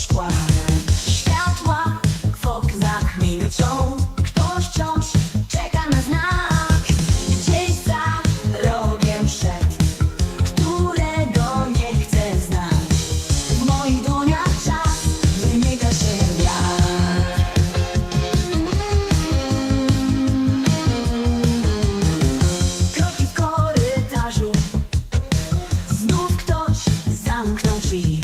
Światła. W oknach milczą Ktoś wciąż czeka na znak. Gdzieś za rogiem szedł Którego nie chcę znać. W moich dłoniach czas się wiatr. Kroki w korytarzu. Znów ktoś zamknął drzwi.